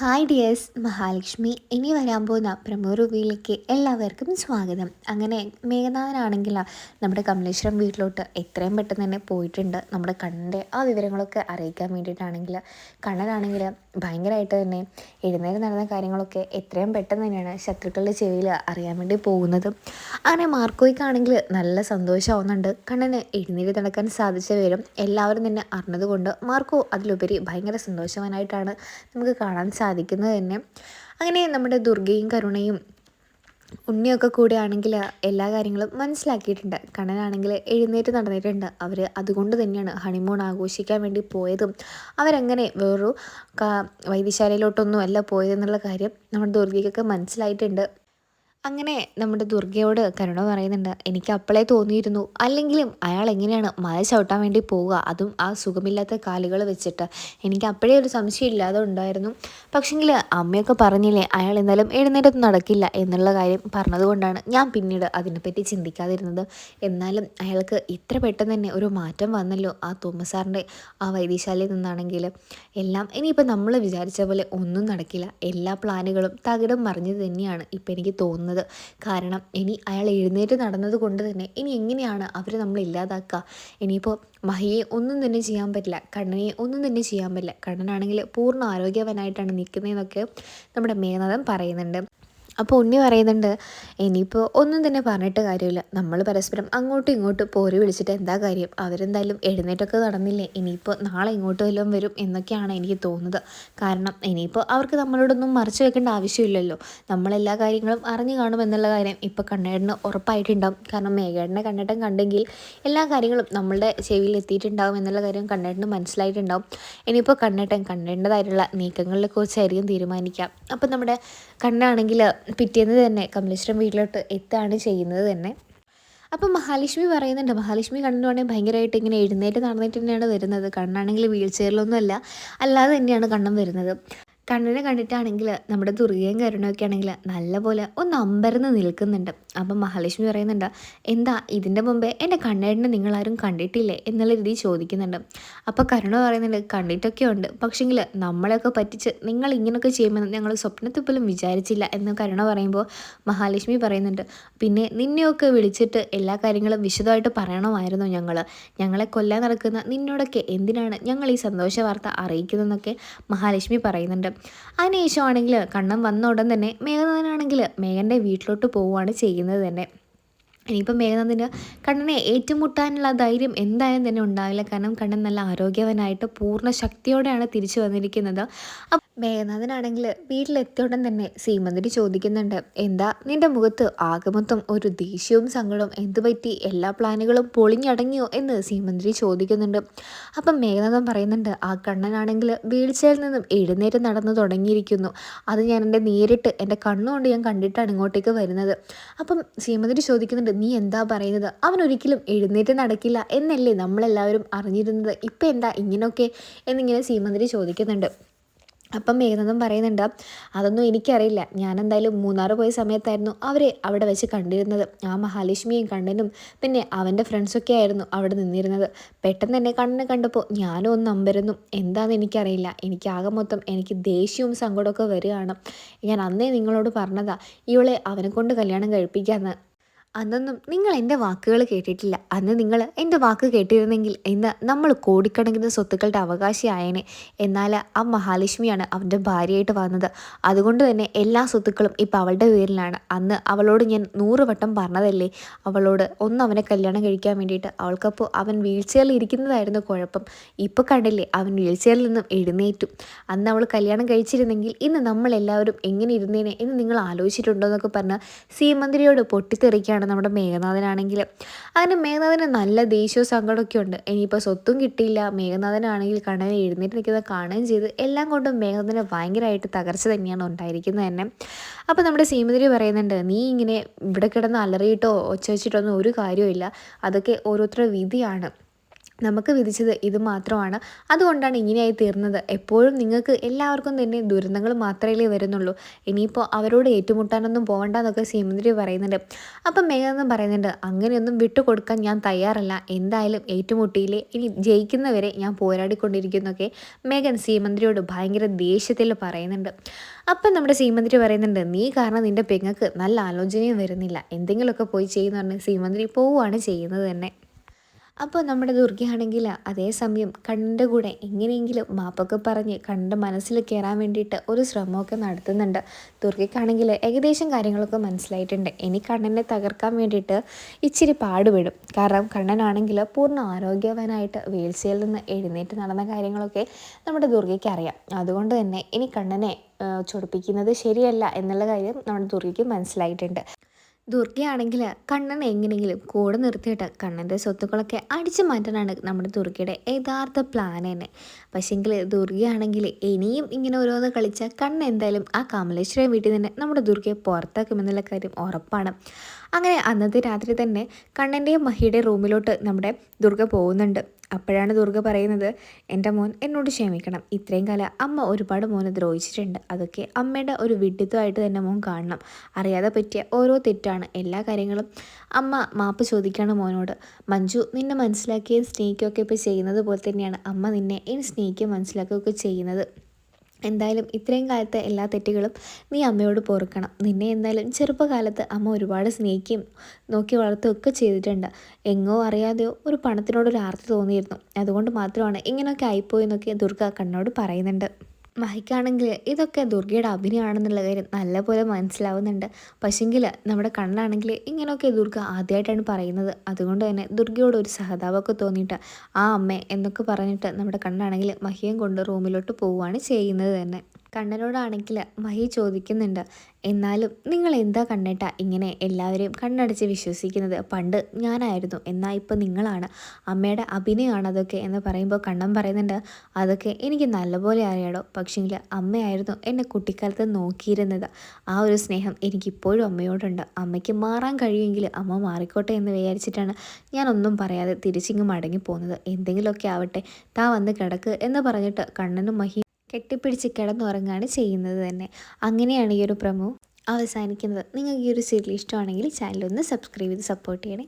Hi dears Mahalakshmi ഇനി വരാൻ പോകുന്ന പ്രമോ റിവ്യൂയിലേക്ക് എല്ലാവർക്കും സ്വാഗതം. അങ്ങനെ മേഘനാഥനാണെങ്കിൽ നമ്മുടെ കമലേശ്വരം വീട്ടിലോട്ട് എത്രയും പെട്ടെന്ന് തന്നെ പോയിട്ടുണ്ട്. നമ്മുടെ കണ്ണന്റെ ആ വിവരങ്ങളൊക്കെ അറിയിക്കാൻ വേണ്ടിയിട്ടാണെങ്കിൽ കണ്ണനാണെങ്കിൽ ഭയങ്കരമായിട്ട് തന്നെ എഴുന്നേറ്റ് നടന്ന കാര്യങ്ങളൊക്കെ എത്രയും പെട്ടെന്ന് തന്നെയാണ് ശത്രുക്കളുടെ ചെവിയിൽ അറിയാൻ വേണ്ടി പോകുന്നത്. അങ്ങനെ മാർക്കോയ്ക്കാണെങ്കിൽ നല്ല സന്തോഷമാവുന്നുണ്ട്. കണ്ണന് എഴുന്നേറ്റ് നടക്കാൻ സാധിച്ച വിവരം എല്ലാവരും തന്നെ അറിഞ്ഞതുകൊണ്ട് മാർക്കോ അതിലുപരി ഭയങ്കര സന്തോഷവാനായിട്ടാണ് നമുക്ക് കാണാൻ സാധിക്കുന്നത് തന്നെ. അങ്ങനെ നമ്മുടെ ദുർഗയും കരുണയും ഉണ്ണിയൊക്കെ കൂടെ ആണെങ്കിൽ എല്ലാ കാര്യങ്ങളും മനസ്സിലാക്കിയിട്ടുണ്ട്. കണ്ണനാണെങ്കിൽ എഴുന്നേറ്റ് നടന്നിട്ടുണ്ട്. അവർ അതുകൊണ്ട് തന്നെയാണ് ഹണിമൂൺ ആഘോഷിക്കാൻ വേണ്ടി പോയതും. അവരങ്ങനെ വേറൊരു വൈദ്യശാലയിലോട്ടൊന്നും അല്ല പോയതെന്നുള്ള കാര്യം നമ്മുടെ ദുർഗയ്ക്കൊക്കെ മനസ്സിലായിട്ടുണ്ട്. അങ്ങനെ നമ്മുടെ ദുർഗയോട് കരുണ പറയുന്നുണ്ട്. എനിക്ക് അപ്പോളേ തോന്നിയിരുന്നു. അല്ലെങ്കിലും അയാൾ എങ്ങനെയാണ് മഴ ചവിട്ടാൻ വേണ്ടി പോവുക? അതും ആ സുഖമില്ലാത്ത കാലുകൾ വെച്ചിട്ട്. എനിക്ക് അപ്പോഴേ ഒരു സംശയം ഇല്ലാതെ ഉണ്ടായിരുന്നു. പക്ഷെങ്കിൽ അമ്മയൊക്കെ പറഞ്ഞില്ലേ അയാൾ എന്തായാലും എഴുന്നേറ്റ് നടക്കില്ല എന്നുള്ള കാര്യം പറഞ്ഞതുകൊണ്ടാണ് ഞാൻ പിന്നീട് അതിനെപ്പറ്റി ചിന്തിക്കാതിരുന്നത്. എന്നാലും അയാൾക്ക് ഇത്ര പെട്ടെന്ന് തന്നെ ഒരു മാറ്റം വന്നല്ലോ ആ തോമസ് സാറിന്റെ ആ വൈദ്യശാലയിൽ നിന്നാണെങ്കിൽ എല്ലാം ഇനിയിപ്പോൾ നമ്മൾ വിചാരിച്ച പോലെ ഒന്നും നടക്കില്ല. എല്ലാ പ്ലാനുകളും തകിടം മറിഞ്ഞത് തന്നെയാണ് ഇപ്പോൾ എനിക്ക് തോന്നുന്നത്. തോന്നുന്നത് കാരണം ഇനി അയാൾ എഴുന്നേറ്റ് നടന്നത് കൊണ്ട് തന്നെ ഇനി എങ്ങനെയാണ് അവർ നമ്മൾ ഇല്ലാതാക്കുക? ഇനിയിപ്പോൾ മഹിയെ ഒന്നും തന്നെ ചെയ്യാൻ പറ്റില്ല കണ്ണനെ ഒന്നും തന്നെ ചെയ്യാൻ പറ്റില്ല. കണ്ണനാണെങ്കിൽ പൂർണ ആരോഗ്യവനായിട്ടാണ് നിൽക്കുന്നതെന്നൊക്കെ നമ്മുടെ മേനദം പറയുന്നുണ്ട്. അപ്പോൾ ഉണ്ണി പറയുന്നുണ്ട് ഇനിയിപ്പോൾ ഒന്നും തന്നെ പറഞ്ഞിട്ട് കാര്യമില്ല. നമ്മൾ പരസ്പരം അങ്ങോട്ടും ഇങ്ങോട്ടും പോരി വിളിച്ചിട്ട് എന്താ കാര്യം? അവരെന്തായാലും എഴുന്നേറ്റൊക്കെ നടന്നില്ലേ? ഇനിയിപ്പോൾ നാളെ ഇങ്ങോട്ട് വല്ലതും വരും എന്നൊക്കെയാണ് എനിക്ക് തോന്നുന്നത്. കാരണം ഇനിയിപ്പോൾ അവർക്ക് നമ്മളോടൊന്നും മറച്ചു വെക്കേണ്ട ആവശ്യമില്ലല്ലോ. നമ്മളെല്ലാ കാര്യങ്ങളും അറിഞ്ഞു കാണും എന്നുള്ള കാര്യം ഇപ്പോൾ കണ്ണേടന് ഉറപ്പായിട്ടുണ്ടാവും. കാരണം മേഘേടനെ കണ്ണേട്ടൻ കണ്ടെങ്കിൽ എല്ലാ കാര്യങ്ങളും നമ്മളുടെ ചെവിയിൽ എത്തിയിട്ടുണ്ടാവും എന്നുള്ള കാര്യം കണ്ണേട്ടന് മനസ്സിലായിട്ടുണ്ടാവും. ഇനിയിപ്പോൾ കണ്ണേട്ടൻ കണ്ണേണ്ടതായിട്ടുള്ള നീക്കങ്ങളെ കുറിച്ചായിരിക്കും തീരുമാനിക്കാം. അപ്പോൾ നമ്മുടെ കണ്ണാണെങ്കിൽ പിറ്റേന്ന് തന്നെ കമലേശ്വരം വീട്ടിലോട്ട് എത്തുകയാണ് ചെയ്യുന്നത് തന്നെ. അപ്പം മഹാലക്ഷ്മി പറയുന്നുണ്ട്. മഹാലക്ഷ്മി കണ്ണുവാണെങ്കിൽ ഭയങ്കരമായിട്ട് ഇങ്ങനെ എഴുന്നേറ്റ് നടന്നിട്ട് തന്നെയാണ് വരുന്നത്. കണ്ണാണെങ്കിൽ വീൽ ചെയറിലൊന്നുമല്ല. അല്ലാതെ തന്നെയാണ് കണ്ണും വരുന്നത്. കണ്ണിനെ കണ്ടിട്ടാണെങ്കിൽ നമ്മുടെ ദുർഗയും കരുണൊക്കെ ആണെങ്കിൽ നല്ലപോലെ ഒന്ന് അമ്പരന്ന് നിൽക്കുന്നുണ്ട്. അപ്പം മഹാലക്ഷ്മി പറയുന്നുണ്ട് എന്താ ഇതിന്റെ മുമ്പേ എന്റെ കണ്ണേടിനെ നിങ്ങളാരും കണ്ടിട്ടില്ലേ? എന്നുള്ള രീതി ചോദിക്കുന്നുണ്ട്. അപ്പോൾ കരുണ പറയുന്നുണ്ട് കണ്ടിട്ടൊക്കെ ഉണ്ട്. പക്ഷേങ്കിൽ നമ്മളെയൊക്കെ പറ്റിച്ച് നിങ്ങൾ ഇങ്ങനെയൊക്കെ ചെയ്യുമെന്ന് ഞങ്ങൾ സ്വപ്നത്തിൽ പോലും വിചാരിച്ചില്ല. എന്ന് കരുണ പറയുമ്പോൾ മഹാലക്ഷ്മി പറയുന്നുണ്ട് പിന്നെ നിന്നെയൊക്കെ വിളിച്ചിട്ട് എല്ലാ കാര്യങ്ങളും വിശദമായിട്ട് പറയണമായിരുന്നു ഞങ്ങൾ. ഞങ്ങളെ കൊല്ലാൻ നടക്കുന്ന നിന്നോടൊക്കെ എന്തിനാണ് ഞങ്ങൾ ഈ സന്തോഷ വാർത്ത അറിയിക്കുന്നതെന്നൊക്കെ മഹാലക്ഷ്മി പറയുന്നുണ്ട്. അതിനുശേഷമാണെങ്കിൽ കണ്ണം വന്ന ഉടൻ തന്നെ മേഘനാഥനാണെങ്കിൽ മേഘന്റെ വീട്ടിലോട്ട് പോവുകയാണ് ചെയ്യുന്നത് തന്നെ. ഇനിയിപ്പം മേഘനാഥിന് കണ്ണനെ ഏറ്റുമുട്ടാനുള്ള ധൈര്യം എന്തായാലും തന്നെ ഉണ്ടാവില്ല. കാരണം കണ്ണൻ നല്ല ആരോഗ്യവനായിട്ട് പൂർണ ശക്തിയോടെയാണ് തിരിച്ചു വന്നിരിക്കുന്നത്. മേഘനാഥനാണെങ്കിൽ വീട്ടിലെത്തിയോടൻ തന്നെ സീമന്തിരി ചോദിക്കുന്നുണ്ട് എന്താ നിന്റെ മുഖത്ത് ആകമൊത്തം ഒരു ദേഷ്യവും സങ്കടവും? എന്തു പറ്റി? എല്ലാ പ്ലാനുകളും പൊളിഞ്ഞടങ്ങിയോ? എന്ന് സീമന്തിരി ചോദിക്കുന്നുണ്ട്. അപ്പം മേഘനാഥൻ പറയുന്നുണ്ട് ആ കണ്ണനാണെങ്കിൽ വീഴ്ചയിൽ നിന്നും എഴുന്നേറ്റ് നടന്നു തുടങ്ങിയിരിക്കുന്നു. അത് ഞാൻ എന്റെ നേരിട്ട് എന്റെ കണ്ണുകൊണ്ട് ഞാൻ കണ്ടിട്ടാണ് ഇങ്ങോട്ടേക്ക് വരുന്നത്. അപ്പം സീമന്തിരി ചോദിക്കുന്നുണ്ട് നീ എന്താ പറയുന്നത്? അവൻ ഒരിക്കലും എഴുന്നേറ്റ് നടക്കില്ല എന്നല്ലേ നമ്മളെല്ലാവരും അറിഞ്ഞിരുന്നത്? ഇപ്പം എന്താ ഇങ്ങനെയൊക്കെ എന്നിങ്ങനെ സീമന്തിരി ചോദിക്കുന്നുണ്ട്. അപ്പം മേഘനാഥൻ പറയുന്നുണ്ട് അതൊന്നും എനിക്കറിയില്ല. ഞാൻ എന്തായാലും മൂന്നാറ് പോയ സമയത്തായിരുന്നു അവരെ അവിടെ വെച്ച് കണ്ടിരുന്നത്. ആ മഹാലക്ഷ്മിയും കണ്ണനും പിന്നെ അവന്റെ ഫ്രണ്ട്സൊക്കെ ആയിരുന്നു അവിടെ നിന്നിരുന്നത്. പെട്ടെന്ന് തന്നെ കണ്ണിനെ കണ്ടപ്പോൾ ഞാനും ഒന്ന് അമ്പരുന്നു. എന്താണെന്ന് എനിക്കറിയില്ല. എനിക്ക് ആകെ മൊത്തം എനിക്ക് ദേഷ്യവും സങ്കടമൊക്കെ വരികയാണ്. ഞാൻ അന്നേ നിങ്ങളോട് പറഞ്ഞതാ ഇവളെ അവനെ കൊണ്ട് കല്യാണം കഴിപ്പിക്കാമെന്ന് അന്നൊന്നും നിങ്ങൾ എന്റെ വാക്കുകൾ കേട്ടിട്ടില്ല. അന്ന് നിങ്ങൾ എന്റെ വാക്ക് കേട്ടിരുന്നെങ്കിൽ ഇന്ന് നമ്മൾ കോടിക്കണക്കിന് സ്വത്തുക്കളുടെ അവകാശിയായനെ. എന്നാൽ ആ മഹാലക്ഷ്മിയാണ് അവന്റെ ഭാര്യയായിട്ട് വന്നത്. അതുകൊണ്ട് തന്നെ എല്ലാ സ്വത്തുക്കളും ഇപ്പം അവളുടെ പേരിലാണ്. അന്ന് അവളോട് ഞാൻ നൂറ് വട്ടം പറഞ്ഞതല്ലേ? അവളോട് ഒന്ന് അവനെ കല്യാണം കഴിക്കാൻ വേണ്ടിയിട്ട്. അവൾക്കപ്പോൾ അവൻ വീഴ്ചയിൽ ഇരിക്കുന്നതായിരുന്നു കുഴപ്പം. ഇപ്പോൾ കണ്ടില്ലേ അവൻ വീഴ്ചയിൽ നിന്നും എഴുന്നേറ്റു. അന്ന് അവൾ കല്യാണം കഴിച്ചിരുന്നെങ്കിൽ ഇന്ന് നമ്മളെല്ലാവരും എങ്ങനെ ഇരുന്നേനെ എന്ന് നിങ്ങൾ ആലോചിച്ചിട്ടുണ്ടോ എന്നൊക്കെ പറഞ്ഞ് സീമന്തിരിയോട് പൊട്ടിത്തെറിക്കുകയാണ്. തന്നെയാണ് നമ്മുടെ മേഘനാഥനാണെങ്കിൽ അങ്ങനെ മേഘനാഥന് നല്ല ദേഷ്യവും സങ്കടമൊക്കെ ഉണ്ട്. ഇനിയിപ്പോൾ സ്വത്തും കിട്ടിയില്ല. മേഘനാഥനാണെങ്കിൽ കണ്ണനെ എഴുന്നേറ്റ് നിൽക്കുന്നത് കാണുകയും ചെയ്ത്. എല്ലാം കൊണ്ടും മേഘനാഥന് ഭയങ്കരമായിട്ട് തകർച്ച തന്നെയാണ് ഉണ്ടായിരിക്കുന്നത് തന്നെ. അപ്പോൾ നമ്മുടെ സീമതിരി പറയുന്നുണ്ട് നീ ഇങ്ങനെ ഇവിടെ കിടന്ന് അലറിയിട്ടോ ഒച്ച വെച്ചിട്ടൊന്നും ഒരു കാര്യമില്ല അതൊക്കെ ഓരോരുത്തരുടെ വിധിയാണ്. നമുക്ക് വിധിച്ചത് ഇത് മാത്രമാണ്. അതുകൊണ്ടാണ് ഇങ്ങനെയായി തീർന്നത്. എപ്പോഴും നിങ്ങൾക്ക് എല്ലാവർക്കും തന്നെ ദുരന്തങ്ങൾ മാത്രമേ വരുന്നുള്ളൂ. ഇനിയിപ്പോൾ അവരോട് ഏറ്റുമുട്ടാനൊന്നും പോകണ്ട എന്നൊക്കെ സീമന്ത്രി പറയുന്നുണ്ട്. അപ്പം മേഘം പറയുന്നുണ്ട് അങ്ങനെയൊന്നും വിട്ടുകൊടുക്കാൻ ഞാൻ തയ്യാറല്ല. എന്തായാലും ഏറ്റുമുട്ടിയില്ലേ? ഇനി ജയിക്കുന്നവരെ ഞാൻ പോരാടിക്കൊണ്ടിരിക്കുന്നൊക്കെ മേഘൻ സീമന്ത്രിയോട് ഭയങ്കര ദേഷ്യത്തിൽ പറയുന്നുണ്ട്. അപ്പം നമ്മുടെ സീമന്ത്രി പറയുന്നുണ്ട് നീ കാരണം നിന്റെ പെങ്ങൾക്ക് നല്ല ആലോചനയും വരുന്നില്ല. എന്തെങ്കിലുമൊക്കെ പോയി ചെയ്യുന്ന പറഞ്ഞ് സീമന്തിരി പോവുകയാണ് ചെയ്യുന്നത് തന്നെ. അപ്പോൾ നമ്മുടെ ദുർഗയാണെങ്കിൽ അതേസമയം കണ്ണിന്റെ കൂടെ എങ്ങനെയെങ്കിലും മാപ്പൊക്കെ പറഞ്ഞ് കണ്ട് മനസ്സിൽ കയറാൻ വേണ്ടിയിട്ട് ഒരു ശ്രമമൊക്കെ നടത്തുന്നുണ്ട്. ദുർഗയ്ക്കാണെങ്കിൽ ഏകദേശം കാര്യങ്ങളൊക്കെ മനസ്സിലായിട്ടുണ്ട്. ഇനി കണ്ണനെ തകർക്കാൻ വേണ്ടിയിട്ട് ഇച്ചിരി പാടുപെടും. കാരണം കണ്ണനാണെങ്കിൽ പൂർണ ആരോഗ്യവാനായിട്ട് വീഴ്ചയിൽ നിന്ന് എഴുന്നേറ്റ് നടന്ന കാര്യങ്ങളൊക്കെ നമ്മുടെ ദുർഗയ്ക്ക് അറിയാം. അതുകൊണ്ട് തന്നെ ഇനി കണ്ണനെ ചൊടിപ്പിക്കുന്നത് ശരിയല്ല എന്നുള്ള കാര്യം നമ്മുടെ ദുർഗയ്ക്ക് മനസ്സിലായിട്ടുണ്ട്. ദുർഗയാണെങ്കിൽ കണ്ണനെ എങ്ങനെയെങ്കിലും കൂടെ നിർത്തിയിട്ട് കണ്ണന്റെ സ്വത്തുക്കളൊക്കെ അടിച്ചു മാറ്റാനാണ് നമ്മുടെ ദുർഗയുടെ യഥാർത്ഥ പ്ലാൻ തന്നെ. പക്ഷേങ്കിൽ ദുർഗയാണെങ്കിൽ ഇനിയും ഇങ്ങനെ ഓരോന്ന് കളിച്ചാൽ കണ്ണൻ എന്തായാലും ആ കമലേശ്വര വീട്ടിൽ തന്നെ നമ്മുടെ ദുർഗയെ പുറത്താക്കുമെന്നുള്ള കാര്യം ഉറപ്പാണ്. അങ്ങനെ അന്നത്തെ രാത്രി തന്നെ കണ്ണന്റെയും മഹിയുടെ റൂമിലോട്ട് നമ്മുടെ ദുർഗ പോകുന്നുണ്ട്. അപ്പോഴാണ് ദുർഗ പറയുന്നത് എന്റെ മോൻ എന്നോട് ക്ഷമിക്കണം. ഇത്രയും കാലം അമ്മ ഒരുപാട് മോനെ ദ്രോഹിച്ചിട്ടുണ്ട്. അതൊക്കെ അമ്മയുടെ ഒരു വിഡിത്തമായിട്ട് തന്നെ മോൻ കാണണം. അറിയാതെ പറ്റിയ ഓരോ തെറ്റാണ്. എല്ലാ കാര്യങ്ങളും അമ്മ മാപ്പ് ചോദിക്കുകയാണ് മോനോട്. മഞ്ജു നിന്നെ മനസ്സിലാക്കുകയും സ്നേഹിക്കുകയൊക്കെ ഇപ്പോൾ ചെയ്യുന്നത് പോലെ തന്നെയാണ് അമ്മ നിന്നെ ഇനി സ്നേഹിക്കുകയും മനസ്സിലാക്കുകയൊക്കെ ചെയ്യുന്നത്. എന്തായാലും ഇത്രയും കാലത്തെ എല്ലാ തെറ്റുകളും നീ അമ്മയോട് പൊറുക്കണം. നിന്നെ എന്തായാലും ചെറുപ്പകാലത്ത് അമ്മ ഒരുപാട് സ്നേഹിക്കുകയും നോക്കി വളർത്തുകയൊക്കെ ചെയ്തിട്ടുണ്ട്. എങ്ങോ അറിയാതെയോ ഒരു പണത്തിനോടൊരു ആർത്തി തോന്നിയിരുന്നു. അതുകൊണ്ട് മാത്രമാണ് ഇങ്ങനെയൊക്കെ ആയിപ്പോയെന്നൊക്കെ ദുർഗ കണ്ണോട് പറയുന്നുണ്ട്. മഹിക്കാണെങ്കിൽ ഇതൊക്കെ ദുർഗയുടെ അഭിനയമാണെന്നുള്ള കാര്യം നല്ലപോലെ മനസ്സിലാവുന്നുണ്ട്. പക്ഷെങ്കിൽ നമ്മുടെ കണ്ണാണെങ്കിൽ ഇങ്ങനെയൊക്കെ ദുർഗ ആദ്യമായിട്ടാണ് പറയുന്നത്. അതുകൊണ്ട് തന്നെ ദുർഗയോട് ഒരു സഹതാപമൊക്കെ തോന്നിയിട്ട് ആ അമ്മ എന്നൊക്കെ പറഞ്ഞിട്ട് നമ്മുടെ കണ്ണാണെങ്കിൽ മഹിയം കൊണ്ട് റൂമിലോട്ട് പോവുകയാണ് ചെയ്യുന്നത് തന്നെ. കണ്ണനോടാണെങ്കിൽ മഹി ചോദിക്കുന്നുണ്ട്. എന്നാലും നിങ്ങൾ എന്താ കണ്ണേട്ട ഇങ്ങനെ എല്ലാവരെയും കണ്ണടച്ച് വിശ്വസിക്കുന്നത്? പണ്ട് ഞാനായിരുന്നു എന്നാൽ ഇപ്പോൾ നിങ്ങളാണ്. അമ്മയുടെ അഭിനയമാണ് അതൊക്കെ എന്ന് പറയുമ്പോൾ കണ്ണൻ പറയുന്നുണ്ട്. അതൊക്കെ എനിക്ക് നല്ലപോലെ അറിയാടോ. പക്ഷേങ്കിൽ അമ്മയായിരുന്നു എന്നെ കുട്ടിക്കാലത്ത് നോക്കിയിരുന്നത്. ആ ഒരു സ്നേഹം എനിക്കിപ്പോഴും അമ്മയോടുണ്ട്. അമ്മയ്ക്ക് മാറാൻ കഴിയുമെങ്കിൽ അമ്മ മാറിക്കോട്ടെ എന്ന് വിചാരിച്ചിട്ടാണ് ഞാനൊന്നും പറയാതെ തിരിച്ചിങ്ങ് മടങ്ങി പോകുന്നത് എന്തെങ്കിലുമൊക്കെ ആവട്ടെ താ വന്ന് കിടക്ക് എന്ന് പറഞ്ഞിട്ട് കണ്ണനും മഹി കെട്ടിപ്പിടിച്ച് കിടന്നുറങ്ങുകയാണ് ചെയ്യുന്നത് തന്നെ. അങ്ങനെയാണ് ഈ ഒരു പ്രമോ അവസാനിക്കുന്നത്. നിങ്ങൾക്ക് ഈ ഒരു സീരിയൽ ഇഷ്ടമാണെങ്കിൽ ചാനൽ ഒന്ന് സബ്സ്ക്രൈബ് ചെയ്ത് സപ്പോർട്ട് ചെയ്യണേ.